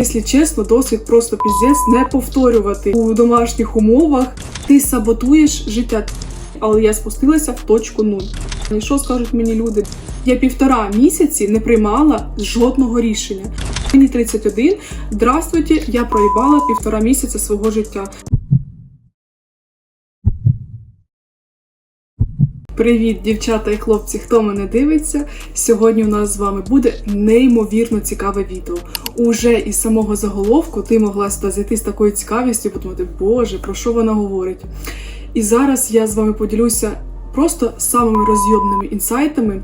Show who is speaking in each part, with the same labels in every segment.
Speaker 1: Якщо чесно, досвід просто піздець не повторювати у домашніх умовах. Ти саботуєш життя. Але я спустилася в точку нуль. І що скажуть мені люди? Я півтора місяці не приймала жодного рішення. Мені 31. Здравствуйте, я проїбала півтора місяця свого життя. Привіт, дівчата і хлопці, хто мене дивиться. Сьогодні у нас з вами буде неймовірно цікаве відео. Уже із самого заголовку ти могла сюди зайти з такою цікавістю подумати, боже, про що вона говорить. І зараз я з вами поділюся просто самими розйомними інсайтами,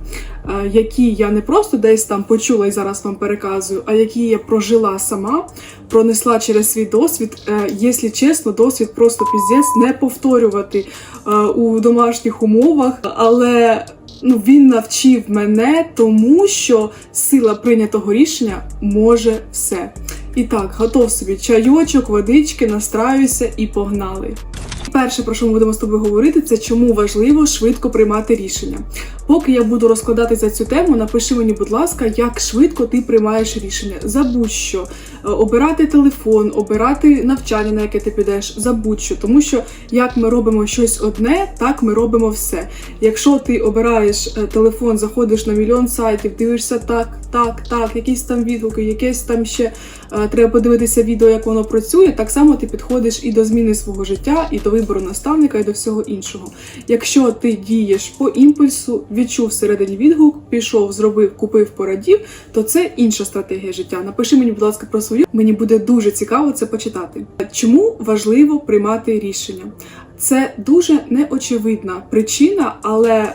Speaker 1: е, які я не просто десь там почула і зараз вам переказую, а які я прожила сама, пронесла через свій досвід. Е, Якщо чесно, досвід просто піздець не повторювати е, у домашніх умовах, але ну, він навчив мене тому, що сила прийнятого рішення може все. І так, готов собі чайочок, водички, настраюся і погнали. Перше, про що ми будемо з тобою говорити, це чому важливо швидко приймати рішення. Поки я буду розкладати за цю тему, напиши мені, будь ласка, як швидко ти приймаєш рішення. Забудь що Е, обирати телефон, обирати навчання, на яке ти підеш, забудь що, тому що як ми робимо щось одне, так ми робимо все. Якщо ти обираєш е, телефон, заходиш на мільйон сайтів, дивишся так, так, так, якісь там відгуки, якесь там ще е, треба подивитися відео, як воно працює. Так само ти підходиш і до зміни свого життя, і до вибору наставника, і до всього іншого. Якщо ти дієш по імпульсу, відчув всередині відгук, пішов, зробив, купив, порадів, то це інша стратегія життя. Напиши мені, будь ласка, про свою. Мені буде дуже цікаво це почитати. Чому важливо приймати рішення? Це дуже неочевидна причина, але е,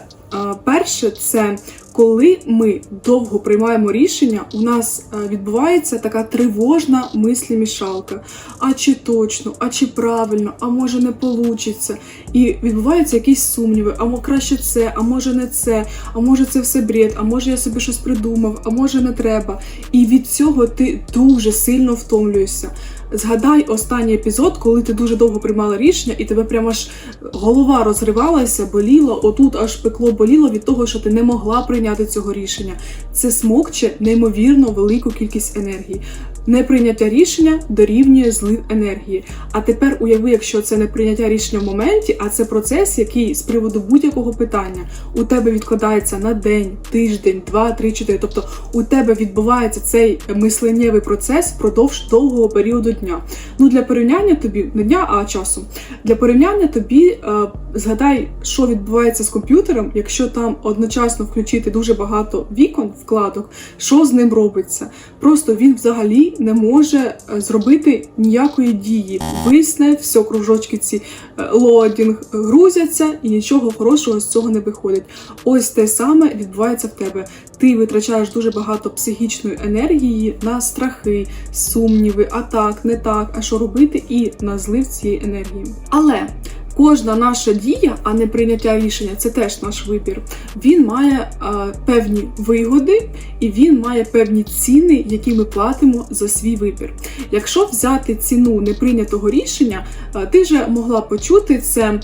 Speaker 1: перше, це коли ми довго приймаємо рішення, у нас е, відбувається така тривожна мислі-мішалка. А чи точно, а чи правильно, а може не получиться. І відбуваються якісь сумніви, а краще це, а може не це, а може це все бред, а може я собі щось придумав, а може не треба. І від цього ти дуже сильно втомлюєшся. Згадай останній епізод, коли ти дуже довго приймала рішення, і тебе прямо аж голова розривалася, боліла, отут аж пекло боліло від того, що ти не могла прийняти цього рішення. Це смокче неймовірно велику кількість енергії. Неприйняття рішення дорівнює злив енергії. А тепер уяви, якщо це не прийняття рішення в моменті, а це процес, який з приводу будь-якого питання у тебе відкладається на день, тиждень, два, три, чотири. Тобто у тебе відбувається цей мисленнєвий процес впродовж довгого періоду дня. Ну для порівняння тобі не дня, а часу. Для порівняння тобі е, згадай, що відбувається з комп'ютером, якщо там одночасно включити дуже багато вікон, вкладок, що з ним робиться. Просто він взагалі не може е, зробити ніякої дії. Висне, все, кружочки ці е, лодінг грузяться, і нічого хорошого з цього не виходить. Ось те саме відбувається в тебе. Ти витрачаєш дуже багато психічної енергії на страхи, сумніви, а так, не так, а що робити, і на злив цієї енергії. Але Кожна наша дія, а не прийняття рішення, це теж наш вибір. Він має е, певні вигоди і він має певні ціни, які ми платимо за свій вибір. Якщо взяти ціну неприйнятого рішення, е, ти вже могла почути це.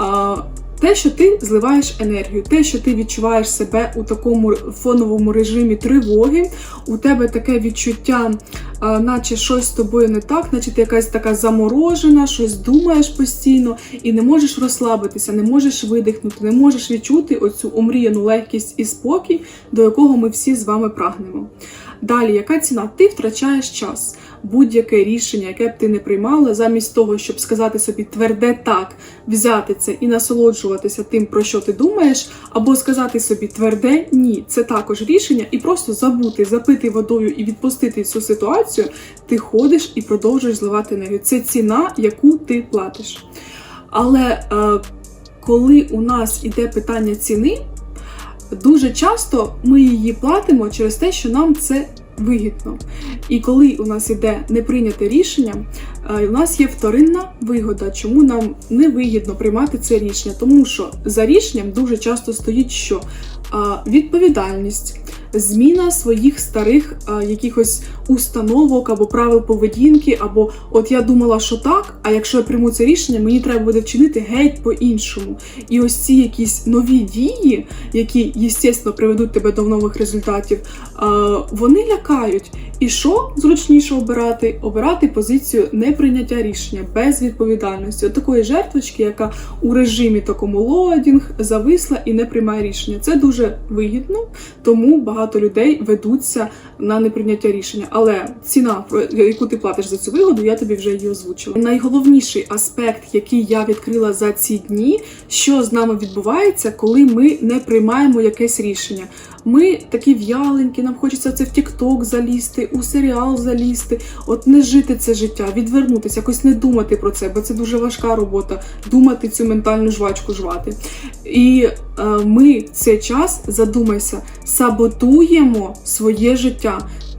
Speaker 1: Е, те, що ти зливаєш енергію, те, що ти відчуваєш себе у такому фоновому режимі тривоги, у тебе таке відчуття, наче щось з тобою не так, наче ти якась така заморожена, щось думаєш постійно і не можеш розслабитися, не можеш видихнути, не можеш відчути оцю омріяну легкість і спокій, до якого ми всі з вами прагнемо. Далі, яка ціна? Ти втрачаєш час. Будь-яке рішення, яке б ти не приймала, замість того, щоб сказати собі тверде так, взяти це і насолоджуватися тим, про що ти думаєш, або сказати собі тверде ні, це також рішення, і просто забути, запити водою і відпустити цю ситуацію, ти ходиш і продовжуєш зливати енергію. Це ціна, яку ти платиш. Але е, коли у нас іде питання ціни, дуже часто ми її платимо через те, що нам це вигідно. І коли у нас іде неприйняте рішення, е, у нас є вторинна вигода, чому нам не вигідно приймати це рішення, тому що за рішенням дуже часто стоїть що відповідальність. Зміна своїх старих а, якихось установок або правил поведінки, або от я думала, що так, а якщо я прийму це рішення, мені треба буде вчинити геть по-іншому. І ось ці якісь нові дії, які, звісно, приведуть тебе до нових результатів, а, вони лякають. І що зручніше обирати? Обирати позицію неприйняття рішення без відповідальності, от такої жертвочки, яка у режимі такому лодінг зависла і не приймає рішення. Це дуже вигідно, тому багато людей ведуться на неприйняття рішення. Але ціна, яку ти платиш за цю вигоду, я тобі вже її озвучила. Найголовніший аспект, який я відкрила за ці дні, що з нами відбувається, коли ми не приймаємо якесь рішення. Ми такі в'яленькі, нам хочеться це в Тікток залізти, у серіал залізти, от не жити це життя, відвернутися, якось не думати про це, бо це дуже важка робота думати цю ментальну жвачку жвати. І е, ми цей час задумайся, саботуємо своє життя.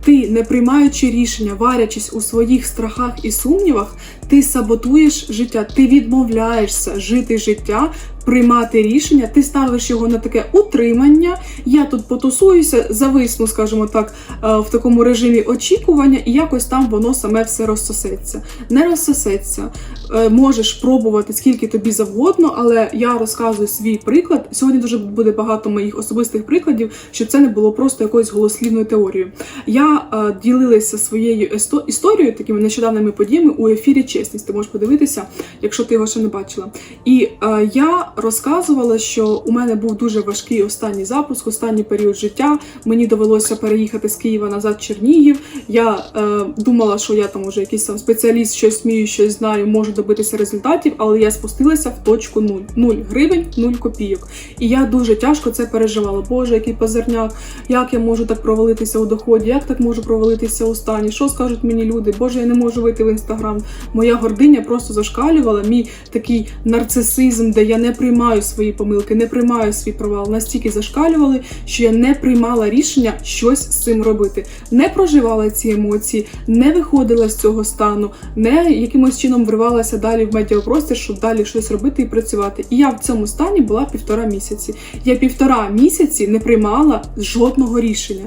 Speaker 1: Ти, не приймаючи рішення, варячись у своїх страхах і сумнівах, ти саботуєш життя, ти відмовляєшся жити життя, приймати рішення, ти ставиш його на таке утримання. Я тут потусуюся, зависну, скажімо так, е, в такому режимі очікування, і якось там воно саме все розсосеться. Не розсосеться. Е, Можеш пробувати скільки тобі завгодно, але я розказую свій приклад. Сьогодні дуже буде багато моїх особистих прикладів, щоб це не було просто якоюсь голослівною теорією. Я е, ділилася своєю історією, такими нещодавними подіями у ефірі Чесність. Ти можеш подивитися, якщо ти його ще не бачила. І е, я розказувала, що у мене був дуже важкий останній запуск, останній період життя. Мені довелося переїхати з Києва назад в Чернігів. Я е, думала, що я там уже якийсь там спеціаліст, щось вмію, щось знаю, можу добитися результатів, але я спустилася в точку нуль. Нуль гривень, нуль копійок. І я дуже тяжко це переживала. Боже, який позерняк, як я можу так провалитися у доході, як так можу провалитися у стані? Що скажуть мені люди? Боже, я не можу вийти в інстаграм. Моя гординя просто зашкалювала. Мій такий нарцисизм, де я не приймаю свої помилки, не приймаю свій провал. Настільки зашкалювали, що я не приймала рішення щось з цим робити. Не проживала ці емоції, не виходила з цього стану, не якимось чином вривалася далі в медіапростір, щоб далі щось робити і працювати. І я в цьому стані була півтора місяці. Я півтора місяці не приймала жодного рішення.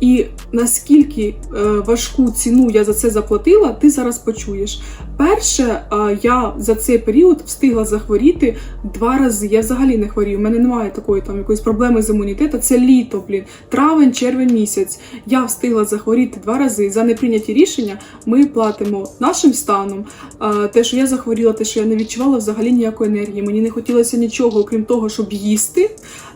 Speaker 1: І наскільки е, важку ціну я за це заплатила, ти зараз почуєш. Перше, е, я за цей період встигла захворіти два рази. Я взагалі не хворію. У мене немає такої там якоїсь проблеми з імунітетом. Це літо, блін, травень, червень місяць. Я встигла захворіти два рази. За неприйняті рішення ми платимо нашим станом. Е, Те, що я захворіла, те, що я не відчувала взагалі ніякої енергії. Мені не хотілося нічого, окрім того, щоб їсти,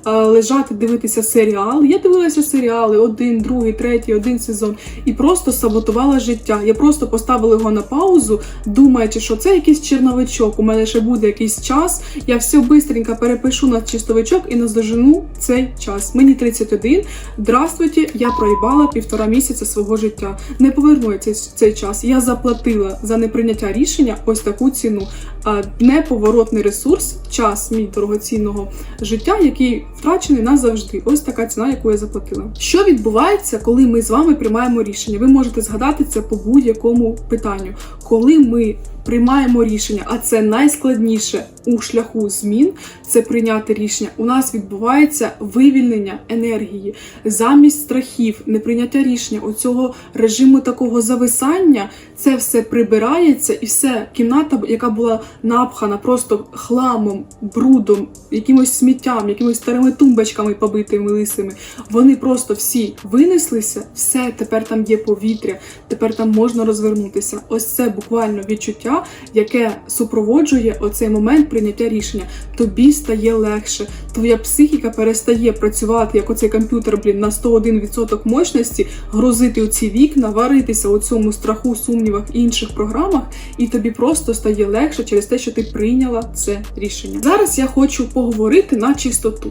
Speaker 1: лежати, дивитися серіал. Я дивилася серіали один, другий, третій, один сезон і просто саботувала життя. Я просто поставила його на паузу, думаючи, що це якийсь черновичок. У мене ще буде якийсь час. Я все бистренько перепишу на чистовичок і наздожену цей час. Мені 31. Здравствуйте, я проїбала півтора місяця свого життя. Не поверну цей, цей час. Я заплатила за неприйняття рішення ось таку ціну. А неповоротний ресурс, час мій дорогоцінного життя, який втрачений назавжди. Ось така ціна, яку я заплатила. Що відбувається, коли ми з вами приймаємо рішення? Ви можете згадати це по будь-якому питанню. Коли ми приймаємо рішення, а це найскладніше у шляху змін це прийняти рішення. У нас відбувається вивільнення енергії замість страхів, неприйняття рішення, оцього режиму такого зависання. Це все прибирається, і все кімната, яка була напхана просто хламом, брудом, якимось сміттям, якимось старими тумбочками побитими лисими. Вони просто всі винеслися, все тепер там є повітря, тепер там можна розвернутися. Ось це буквально відчуття, яке супроводжує оцей момент прийняття рішення. Тобі стає легше, твоя психіка перестає працювати як оцей комп'ютер, блін, на 101% мощності, грузити у ці вікна, варитися у цьому страху, сумнівах і інших програмах, і тобі просто стає легше через те, що ти прийняла це рішення. Зараз я хочу поговорити на чистоту.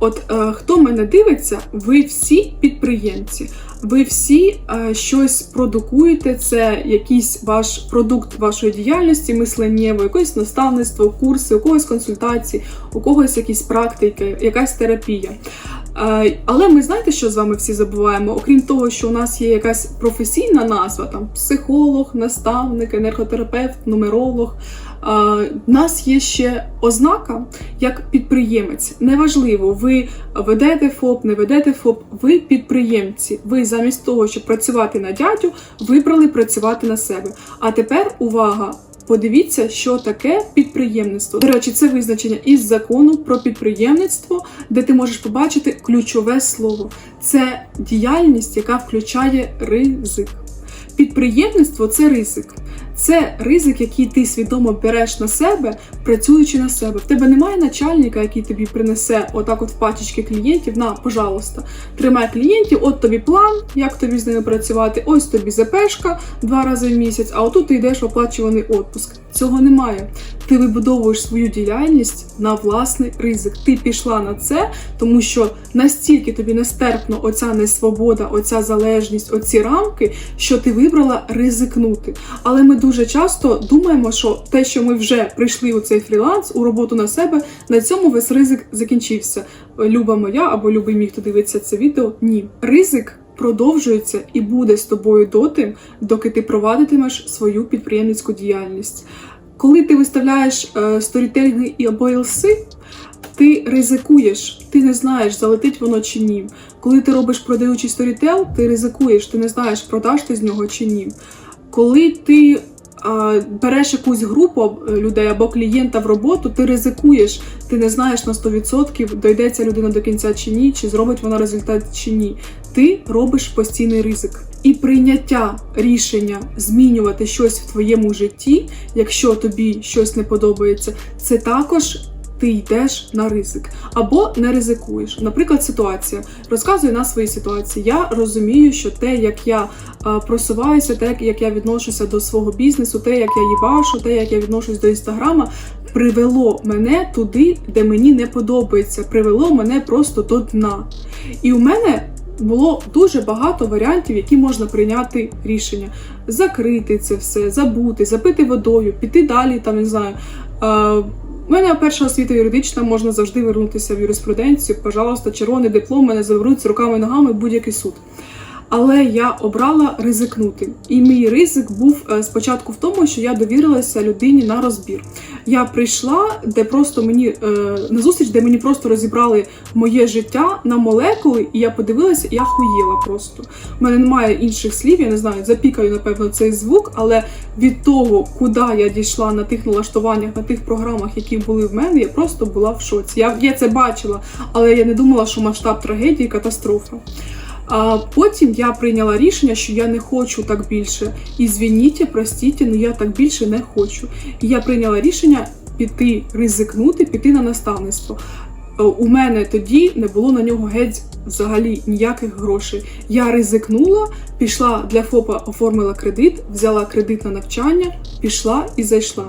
Speaker 1: От е, хто мене дивиться, ви всі підприємці. Ви всі е, щось продукуєте, це якийсь ваш продукт вашої діяльності, мисленнєвої, якогось наставництво, курси, у когось консультації, у когось якісь практики, якась терапія. Е, Але ми знаєте, що з вами всі забуваємо? Окрім того, що у нас є якась професійна назва, там психолог, наставник, енерготерапевт, нумеролог. Е, нас є ще ознака як підприємець. Неважливо, ви ведете ФОП, не ведете ФОП, ви підприємці. Ви замість того, щоб працювати на дядю, вибрали працювати на себе. А тепер увага! Подивіться, що таке підприємництво. До речі, це визначення із закону про підприємництво, де ти можеш побачити ключове слово. Це діяльність, яка включає ризик. Підприємництво це ризик. Це ризик, який ти свідомо береш на себе, працюючи на себе. В тебе немає начальника, який тобі принесе отак, от в пачечки клієнтів. На, пожалуйста, тримай клієнтів, от тобі план, як тобі з ними працювати. Ось тобі ЗПшка два рази в місяць, а отут ти йдеш в оплачуваний отпуск. Цього немає. Ти вибудовуєш свою діяльність на власний ризик. Ти пішла на це, тому що настільки тобі нестерпно оця несвобода, оця залежність, оці рамки, що ти вибрала ризикнути. Але ми дуже часто думаємо, що те, що ми вже прийшли у цей фріланс, у роботу на себе, на цьому весь ризик закінчився. Люба моя або любий мій, хто дивиться це відео. Ні, ризик. Продовжується і буде з тобою доти, доки ти провадитимеш свою підприємницьку діяльність. Коли ти виставляєш е, і або ілси, ти ризикуєш, ти не знаєш, залетить воно чи ні. Коли ти робиш продаючий сторітел, ти ризикуєш, ти не знаєш, продаш ти з нього чи ні. Коли ти береш якусь групу е, людей або клієнта в роботу, ти ризикуєш, ти не знаєш на 100%, дойдеться людина до кінця чи ні, чи зробить вона результат чи ні. Ти робиш постійний ризик. І прийняття рішення змінювати щось в твоєму житті, якщо тобі щось не подобається, це також ти йдеш на ризик або не ризикуєш. Наприклад, ситуація розказую на своїй ситуації. Я розумію, що те, як я е, просуваюся, те, як я відношуся до свого бізнесу, те, як я їбашу, те, як я відношусь до інстаграма, привело мене туди, де мені не подобається, привело мене просто до дна. І у мене. Було дуже багато варіантів, які можна прийняти рішення: закрити це все, забути, запити водою, піти далі. Там не знаю. У мене перша освіта юридична, можна завжди вернутися в юриспруденцію. Пожалуйста, червоний диплом мене заберуть з руками і ногами будь-який суд. Але я обрала ризикнути. І мій ризик був е, спочатку в тому, що я довірилася людині на розбір. Я прийшла, де просто мені е, на зустріч, де мені просто розібрали моє життя на молекули, і я подивилася, і я хуїла просто. У мене немає інших слів, я не знаю, запікаю, напевно, цей звук, але від того, куди я дійшла на тих налаштуваннях, на тих програмах, які були в мене, я просто була в шоці. Я, я це бачила, але я не думала, що масштаб трагедії катастрофа. А потім я прийняла рішення, що я не хочу так більше. І звініть, простіть, але я так більше не хочу. І я прийняла рішення піти ризикнути, піти на наставництво. Е, У мене тоді не було на нього геть взагалі ніяких грошей. Я ризикнула, пішла для ФОПа, оформила кредит, взяла кредит на навчання, пішла і зайшла.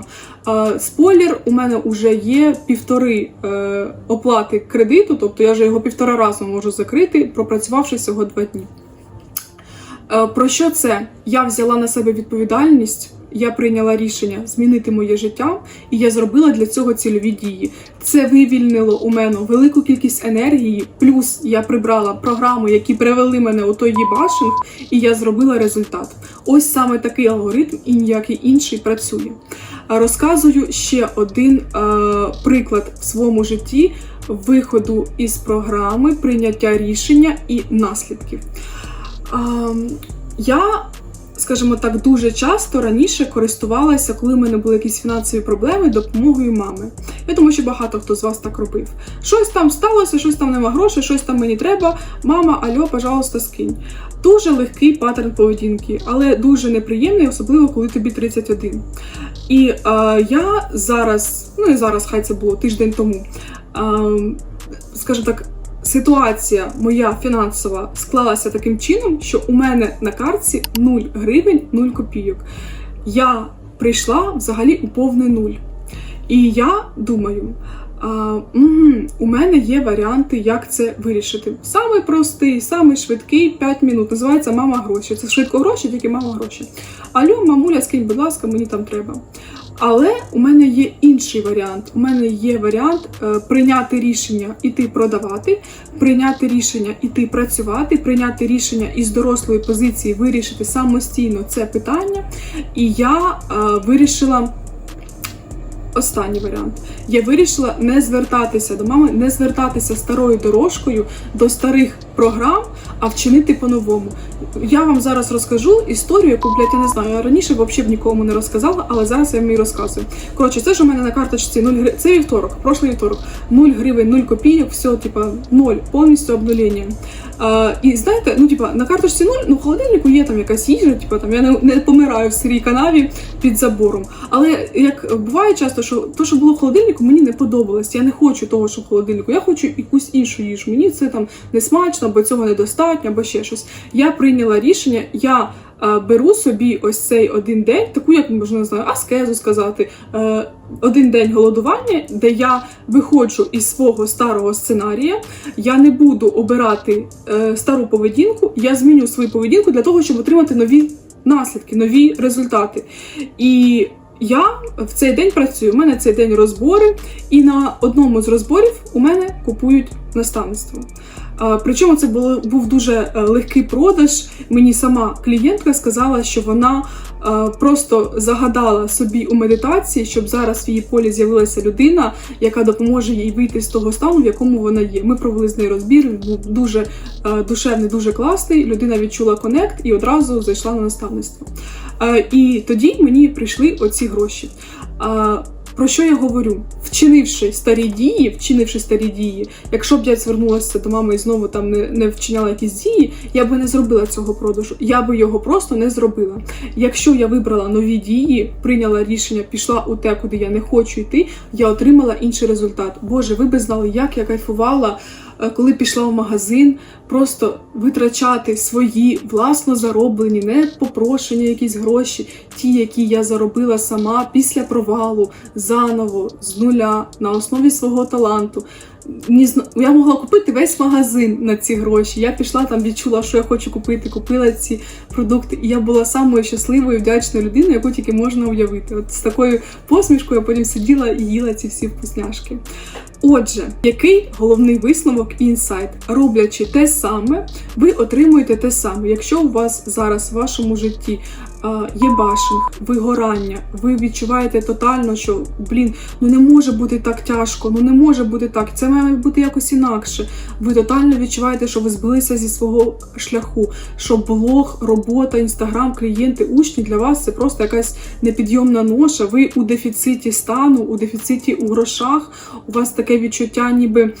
Speaker 1: Е, Спойлер, у мене вже є півтори е, оплати кредиту, тобто я вже його півтора разу можу закрити, пропрацювавши всього два дні. Про що це? Я взяла на себе відповідальність, я прийняла рішення змінити моє життя, і я зробила для цього цільові дії. Це вивільнило у мене велику кількість енергії, плюс я прибрала програми, які привели мене у той їбашинг, і я зробила результат. Ось саме такий алгоритм і ніякий інший працює. Розказую ще один е, приклад в своєму житті виходу із програми, прийняття рішення і наслідків. Ем, я, скажімо так, дуже часто раніше користувалася, коли в мене були якісь фінансові проблеми, допомогою мами. Я думаю, що багато хто з вас так робив. Щось там сталося, щось там нема грошей, щось там мені треба. Мама, альо, пожалуйста, скинь. Дуже легкий паттерн поведінки, але дуже неприємний, особливо коли тобі 31. І е, я зараз, ну і зараз, хай це було тиждень тому. Е, скажімо так, ситуація моя фінансова склалася таким чином, що у мене на картці 0 гривень, 0 копійок. Я прийшла взагалі у повний нуль. І я думаю. А, м, у мене є варіанти, як це вирішити. Самий простий, самий швидкий 5 минут. Називається мама гроші. Це швидко гроші, тільки мама гроші. Алло, мамуля, скинь, будь ласка, мені там треба. Але у мене є інший варіант. У мене є варіант е, прийняти рішення іти продавати, прийняти рішення іти працювати, прийняти рішення із дорослої позиції вирішити самостійно це питання. І я е, вирішила. Останній варіант. Я вирішила не звертатися до мами, не звертатися старою дорожкою до старих програм, а вчинити по-новому. Я вам зараз розкажу історію, яку, блядь, я не знаю. Я раніше взагалі б нікому не розказала, але зараз я вам її розказую. Коротше, це ж у мене на карточці 0 гривень. Це вівторок, прошлий вівторок. 0 гривень, 0 копійок, все, типа 0, повністю обнулення. А, і знаєте, ну типа на карточці 0, ну в холодильнику є там якась їжа, типа там я не, не помираю в сирій канаві під забором. Але як буває часто, що то, що було в холодильнику, мені не подобалось. Я не хочу того, що в холодильнику. Я хочу якусь іншу їжу. Мені це там не смачно, або цього недостатньо, або ще щось. Я прийняла рішення, я. е, Беру собі ось цей один день, таку як можна не знаю, аскезу сказати, е, один день голодування, де я виходжу із свого старого сценарія. Я не буду обирати е, стару поведінку, я зміню свою поведінку для того, щоб отримати нові наслідки, нові результати. І я в цей день працюю. У мене цей день розбори, і на одному з розборів у мене купують наставництво. Причому це було, був дуже е, легкий продаж. Мені сама клієнтка сказала, що вона е, просто загадала собі у медитації, щоб зараз в її полі з'явилася людина, яка допоможе їй вийти з того стану, в якому вона є. Ми провели з нею розбір. Він був дуже е, душевний, дуже класний. Людина відчула конект і одразу зайшла на наставництво. І тоді мені прийшли оці гроші. Про що я говорю? Вчинивши старі дії, вчинивши старі дії, якщо б я звернулася до мами і знову там не, не вчиняла якісь дії, я би не зробила цього продажу. Я би його просто не зробила. Якщо я вибрала нові дії, прийняла рішення, пішла у те, куди я не хочу йти, я отримала інший результат. Боже, ви би знали, як я кайфувала, е, коли пішла в магазин, просто витрачати свої власно зароблені, не попрошені якісь гроші, ті, які я заробила сама після провалу, заново, з нуля, на основі свого таланту. Я могла купити весь магазин на ці гроші. Я пішла там, відчула, що я хочу купити, купила ці продукти. І я була самою щасливою, вдячною людиною, яку тільки можна уявити. От з такою посмішкою я потім сиділа і їла ці всі вкусняшки. Отже, який головний висновок інсайт? Роблячи те ви отримуєте те саме. Якщо у вас зараз в вашому житті є башинг, вигорання, ви відчуваєте тотально, що блін, ну не може бути так тяжко, ну не може бути так, це має бути якось інакше. Ви тотально відчуваєте, що ви збилися зі свого шляху, що блог, робота, інстаграм, клієнти, учні для вас це просто якась непідйомна ноша. Ви у дефіциті стану, у дефіциті у грошах. У вас таке відчуття, ніби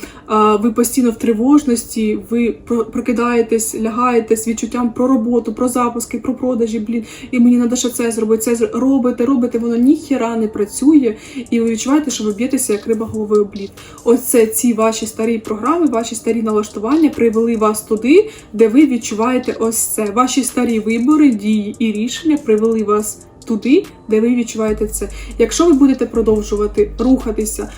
Speaker 1: ви постійно в тривожності, ви прокидаєтесь, лягаєте з відчуттям про роботу, про запуски, про продажі. Блін, і мені треба ще це зробити. Це зро- робите, робите, воно ніхіра не працює, і ви відчуваєте, що ви б'єтеся як риба головою об лід. Оце ці ваші старі програми, ваші старі налаштування привели вас туди, де ви відчуваєте ось це. Ваші старі вибори, дії і рішення привели вас. Туди, де ви відчуваєте це. Якщо ви будете продовжувати рухатися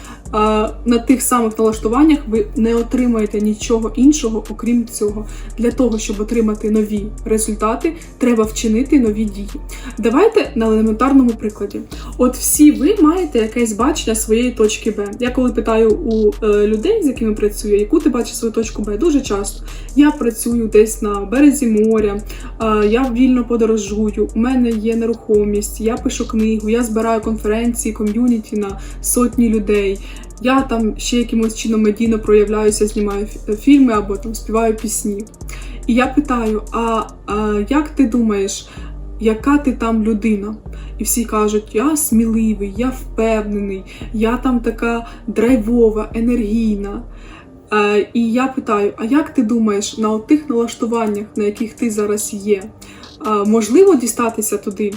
Speaker 1: на тих самих налаштуваннях, ви не отримаєте нічого іншого, окрім цього. Для того, щоб отримати нові результати, треба вчинити нові дії. Давайте на елементарному прикладі. От всі ви маєте якесь бачення своєї точки Б. Я коли питаю у е, людей, з якими працюю, яку ти бачиш свою точку Б, дуже часто я працюю десь на березі моря, я вільно подорожую, у мене є нерухомість, я пишу книгу, я збираю конференції, ком'юніті на сотні людей. Я там ще якимось чином медійно проявляюся, знімаю фільми або там співаю пісні. І я питаю: а, а як ти думаєш, яка ти там людина? І всі кажуть, я сміливий, я впевнений, я там така драйвова, енергійна. Е, і я питаю: а як ти думаєш на тих налаштуваннях, на яких ти зараз є, е, можливо дістатися туди?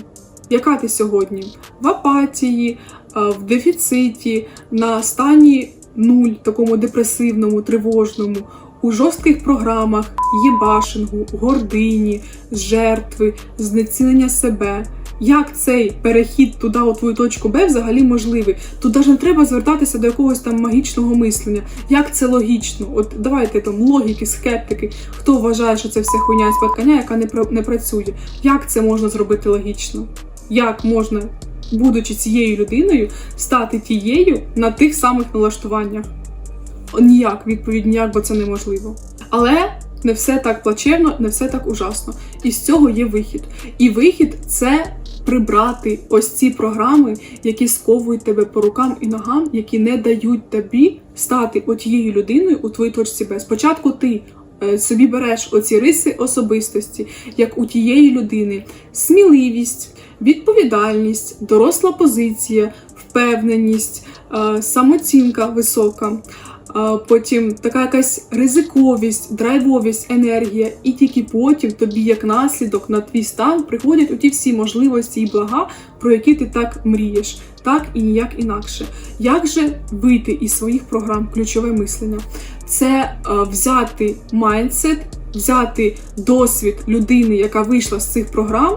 Speaker 1: Яка ти сьогодні? В апатії, е, в дефіциті, на стані нуль, такому депресивному, тривожному, у жорстких програмах, єбашингу, гордині, жертви, знецінення себе. Як цей перехід туди, у твою точку Б, взагалі можливий? Тут навіть не треба звертатися до якогось там магічного мислення. Як це логічно? От давайте там логіки, скептики. Хто вважає, що це все хуйня і спадкання, яка не не працює? Як це можна зробити логічно? Як можна будучи цією людиною, стати тією на тих самих налаштуваннях. Ніяк, відповідь ніяк, бо це неможливо. Але не все так плачевно, не все так ужасно. І з цього є вихід. І вихід це прибрати ось ці програми, які сковують тебе по рукам і ногам, які не дають тобі стати отією людиною у твоїй точці Б. Спочатку ти собі береш оці риси особистості, як у тієї людини, сміливість, відповідальність, доросла позиція, впевненість, самоцінка висока. Потім така якась ризиковість, драйвовість, енергія, і тільки потім тобі, як наслідок, на твій стан приходять оті всі можливості і блага, про які ти так мрієш, так і ніяк інакше. Як же вийти із своїх програм ключове мислення? Це е, взяти майндсет, взяти досвід людини, яка вийшла з цих програм,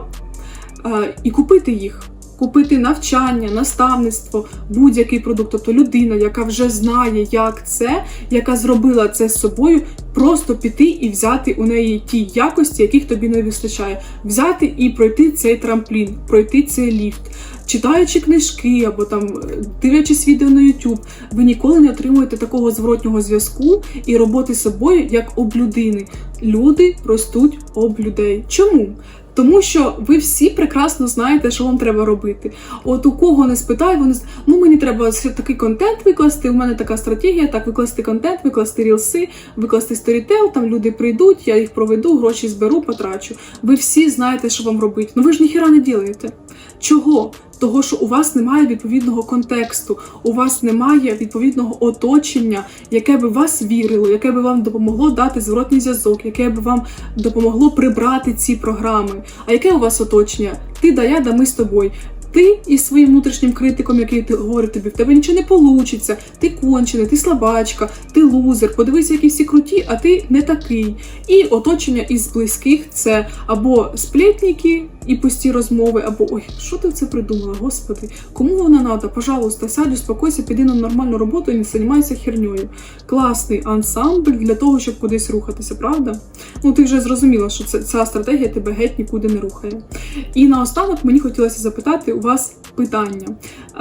Speaker 1: е, і купити їх. Купити навчання, наставництво, будь-який продукт, тобто людина, яка вже знає, як це, яка зробила це з собою, просто піти і взяти у неї ті якості, яких тобі не вистачає, взяти і пройти цей трамплін, пройти цей ліфт. Читаючи книжки або там дивлячись відео на YouTube, ви ніколи не отримуєте такого зворотнього зв'язку і роботи з собою, як об людини. Люди ростуть об людей. Чому? Тому що ви всі прекрасно знаєте, що вам треба робити. От у кого не спитай, вони ну мені треба такий контент викласти. У мене така стратегія, так викласти контент, викласти рілси, викласти сторітел. Там люди прийдуть, я їх проведу, гроші зберу, потрачу. Ви всі знаєте, що вам робити. Ну ви ж ніхіра не ділаєте. Чого? Того, що у вас немає відповідного контексту, у вас немає відповідного оточення, яке би вас вірило, яке би вам допомогло дати зворотний зв'язок, яке би вам допомогло прибрати ці програми. А яке у вас оточення? Ти да я, да ми з тобою. Ти із своїм внутрішнім критиком, який ти говорить тобі, в тебе нічого не получиться, ти кончений, ти слабачка, ти лузер, подивися, які всі круті, а ти не такий. І оточення із близьких це або сплетники і пусті розмови, або ой, що ти це придумала, господи, кому вона надо? Пожалуйста, сядь, успокойся, піди на нормальну роботу і не займайся херньою. Класний ансамбль для того, щоб кудись рухатися, правда? Ну ти вже зрозуміла, що це, ця стратегія тебе геть нікуди не рухає. І наостанок мені хотілося запитати у вас питання.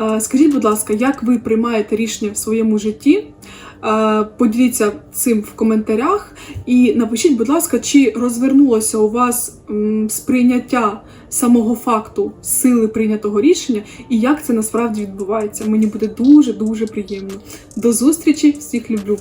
Speaker 1: Е, Скажіть, будь ласка, як ви приймаєте рішення в своєму житті? Е, Поділіться цим в коментарях і напишіть, будь ласка, чи розвернулося у вас сприйняття самого факту сили прийнятого рішення і як це насправді відбувається. Мені буде дуже дуже приємно. До зустрічі, всіх люблю!